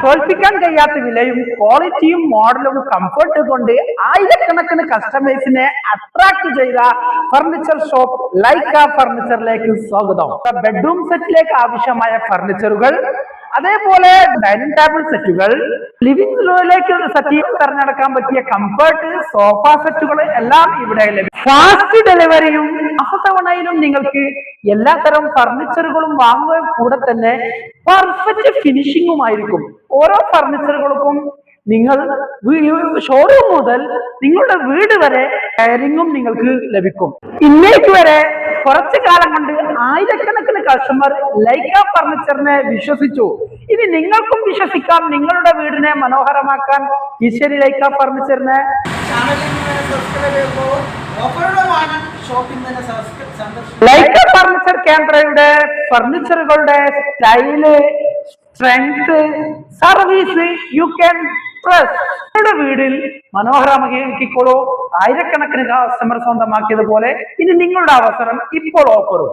തോൽപ്പിക്കാൻ കഴിയാത്ത വിലയും ക്വാളിറ്റിയും മോഡലും കംഫർട്ട് കൊണ്ട് ആയിരക്കണക്കിന് കസ്റ്റമേഴ്സിനെ അട്രാക്ട് ചെയ്ത ഫർണിച്ചർ ഷോപ്പ് ലൈക്ക ഫർണിച്ചറിലേക്ക് സ്വാഗതം ബെഡ്റൂം സെറ്റിലേക്ക് ആവശ്യമായ ഫർണിച്ചറുകൾ അതേപോലെ ഡൈനിങ് ടേബിൾ സെറ്റുകൾ ലിവിംഗ് റൂമിലേക്ക് സെറ്റ് തിരഞ്ഞെടുക്കാൻ പറ്റിയ കംഫർട്ട് സോഫ സെറ്റുകൾ എല്ലാം ഇവിടെ ലഭിക്കും ഫാസ്റ്റ് ഡെലിവറിയും അസതവണയിലും നിങ്ങൾക്ക് എല്ലാത്തരം ഫർണിച്ചറുകളും വാങ്ങുക കൂടെ തന്നെ പെർഫെക്റ്റ് ഫിനിഷിങ്ങുമായിരിക്കും ഓരോ ഫർണിച്ചറുകൾക്കും നിങ്ങൾ ഷോറൂം മുതൽ നിങ്ങളുടെ വീട് വരെ കയറിങ്ങും നിങ്ങൾക്ക് ലഭിക്കും. ഇന്നേക്ക് വരെ കുറച്ചു കാലം കൊണ്ട് ആയിരക്കണക്കിന് കസ്റ്റമർ ലൈക്ക ഫർണിച്ചറിനെ വിശ്വസിച്ചു. ഇനി നിങ്ങൾക്കും വിശ്വസിക്കാം നിങ്ങളുടെ വീടിനെ മനോഹരമാക്കാൻ ഈശ്വരി ലൈക്ക ഫർണിച്ചറിനെ ലൈക്ക ഫർണിച്ചർ കേന്ദ്രയുടെ ഫർണിച്ചറുകളുടെ style strength service you can press. നിങ്ങളുടെ വീടിൽ മനോഹരമാക്കിക്കോളൂ ആയിരക്കണക്കിന് കസ്റ്റമർ സ്വന്തമാക്കിയതുപോലെ ഇനി നിങ്ങളുടെ അവസരം ഇപ്പോൾ ഓഫറും.